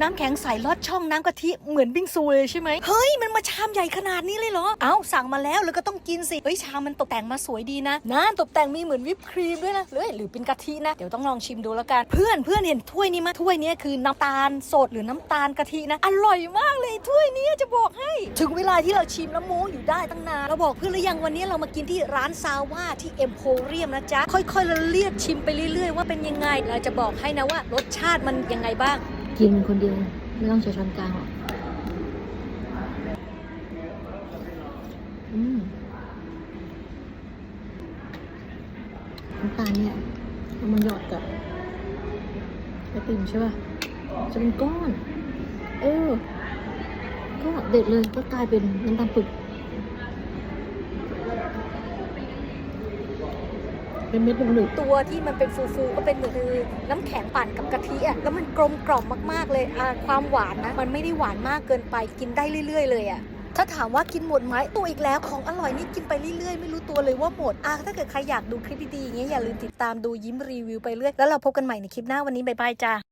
น้ำแข็งใสลอดช่องน้ำกะทิเหมือนบิงซูเลยใช่ไหมเฮ้ยมันมาชามใหญ่ขนาดนี้เลยเหรอ เอ้าสั่งมาแล้วแล้วก็ต้องกินสิ เฮ้ยชามมันตกแต่งมาสวยดีนะน้ำตกแต่งมีเหมือนวิปครีมด้วยนะหรือหรือเป็นกะทินะ เดี๋ยวต้องลองชิมดูแล้วกัน เพื่อนเพื่อนเห็นถ้วยนี้ไหมถ้วยนี้คือน้ำตาลสดหรือน้ำตาลกะทินะ อร่อยมากเลยถ้วยนี้จะบอกให้ ถึงเวลาที่เราชิมแล้วโม้อยู่ได้ตั้งนานเราบอกเพื่อนหรือยังวันนี้เรามากินที่ร้านซาว่าที่เอ็มโพเรียมนะจ๊ะค่อยๆละเลียดชิมไปเรื่อย ๆ ว่าเป็นยังไงเราจะบอกให้นะว่ารสชาติมันยังไงบ้าง กินคนเดียว ไม่ต้องใช้ช้อนกลางหรอกอืมน้ำตาลเนี่ยเอามันหยอดกับไอติมใช่ป่ะ จะเป็นก้อน เออ ก็เด็ดเลยก็กลายเป็นน้ำตาลปึก เป็นเม็ดหนึบตัวที่มันเป็นฟูๆก็เป็นเหมือนคือน้ำแข็งปั่นกับกะทิอะแล้วมันกลมกล่อมมากๆเลยอะความหวานนะมันไม่ได้หวานมากเกินไปกินได้เรื่อย ๆ เลยอะถ้าถามว่ากินหมดไหมตัวอีกแล้วของอร่อยนี่กินไปเรื่อยๆ ไม่รู้ตัวเลยว่าหมดอะถ้าเกิดใครอยากดูคลิปดีๆอย่างเงี้ยอย่าลืมติดตามดูยิ้มรีวิวไปเรื่อยแล้วเราพบกันใหม่ในคลิปหน้าวันนี้บ๊ายบายจ้า